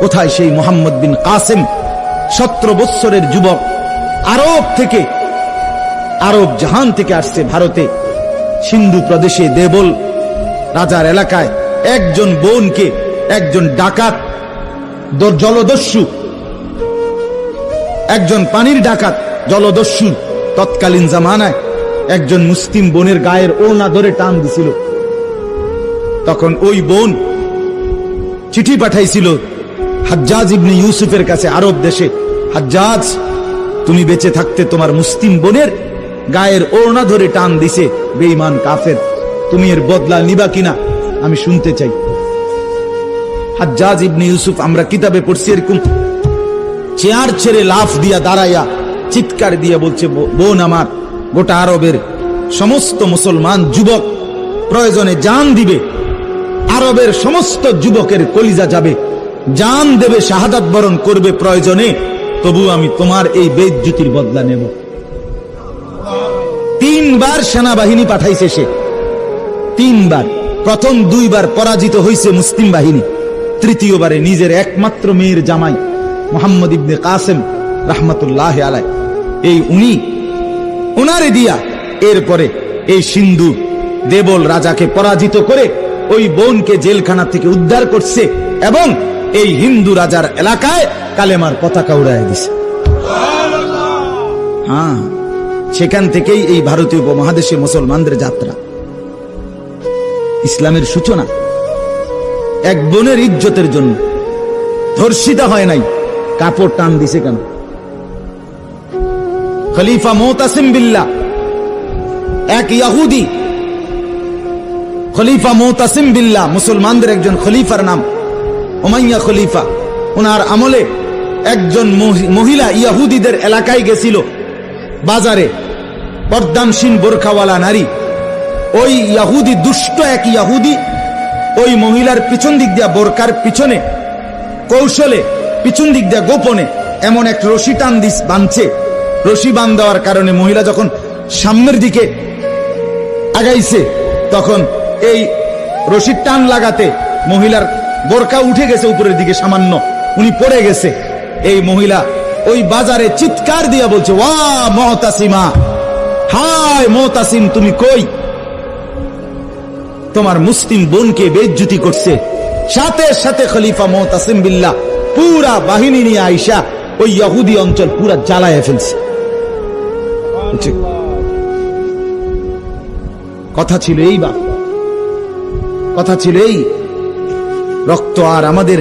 কোথায় সেই মোহাম্মদ বিন কাসেম? সতেরো বৎসরের যুবক আরব থেকে, আরব জাহান থেকে আসছে ভারতে, সিন্ধু প্রদেশে দেবল রাজার এলাকায় একজন বোনকে, একজন ডাকাত জলদস্যু, একজন পানির ডাকাত, জলদস্যু, তৎকালীন জামানায় একজন মুসলিম বোনের গায়ের ওড়না ধরে টান দিছিল। তখন ওই বোন চিঠি পাঠাইছিল হাজ্জাজ ইবনে ইউসুফের কাছে আরব দেশে, হাজ্জাজ, তুমি বেঁচে থাকতে তোমার মুসলিম বোনের গায়ের ওড়না ধরে টান দিছে, বেঈমান কাফের। তুমি এর বদলা নিবা কিনা, আমি শুনতে চাই। হাজ্জাজ ইবনে ইউসুফ, আমরা কিতাবে পড়ছি এরকম চেয়ার ছেড়ে লাফ দিয়া দাঁড়াইয়া চিৎকার দিয়ে বলছে বোন আমার, গোটা আরবের সমস্ত মুসলমান যুবক প্রয়োজনে জান দিবে, আরবের সমস্ত যুবকের কলিজা যাবে। জান দেবে, শাহাদাত বরণ করবে প্রয়োজনে তবু আমি তোমার এই বেজ্জুতির বদলা নেব। তিনবার সেনাবাহিনী পাঠাইছে সে। তিনবার। প্রথম দুইবার পরাজিত হয়েছে মুসলিম বাহিনী। তৃতীয়বারে নিজের একমাত্র মেয়ের জামাই মোহাম্মদ ইবনে কাসেম রাহমাতুল্লাহ আলাই এই উনি ওনারে দিয়া এরপরে এই সিন্ধু দেবল রাজাকে পরাজিত করে ওই বোনকে জেলখানা থেকে উদ্ধার করছে এবং এই হিন্দু রাজার এলাকায় কালেমার পতাকা উড়াই দিছে। হ্যাঁ সেখান থেকেই এই ভারতীয় উপমহাদেশে মুসলমানদের যাত্রা। ইসলামের সূচনা, এক বোনের ইজ্জতের জন্য। ধর্ষিতা হয় নাই, কাপড় টান দিছে কেন? খলিফা মোতাসিম বিল্লা এক ইয়াহুদি। খলিফা মোতাসিম বিল্লা মুসলমানদের একজন খলিফার নাম ওমাইয়া খলিফা ওনার আমলে একজন মহি- মহিলা ইয়াহুদিদের এলাকায় গেছিল। বাজারে পর্দানসীন বোরখাওয়ালা নারী। ওই ইয়াহুদি, দুষ্ট এক ইয়াহুদি, ওই মহিলার পিছন দিক দিয়া বোরকার পিছনে, কৌশলে পিছন দিক দিয়া গোপনে এমন এক রশি টান দিস বাঁধছে। রশি বান দেওয়ার কারণে মহিলা যখন সামনের দিকে আগাইছে, তখন এই রশির টান লাগাতে মহিলার বোরকা উঠে গেছে উপরের দিকে, সামান্য। উনি পড়ে গেছে। এই মহিলা ওই বাজারে চিৎকার দিয়া বলছে, ওয়া মহতাসিমা, হায় মহতাসিম, তুমি কই? তোমার মুসলিম বোনকে বেজ্জুতি করছে। সাথে সাথে খলিফা মোহতাসিম বিল্লাহ পুরা বাহিনী নিয়ে আইসা ওই ইহুদি অঞ্চল পুরা জ্বালায় ফেলছে। কথা ছিল এই বা কথা ছিল এই রক্ত আর আমাদের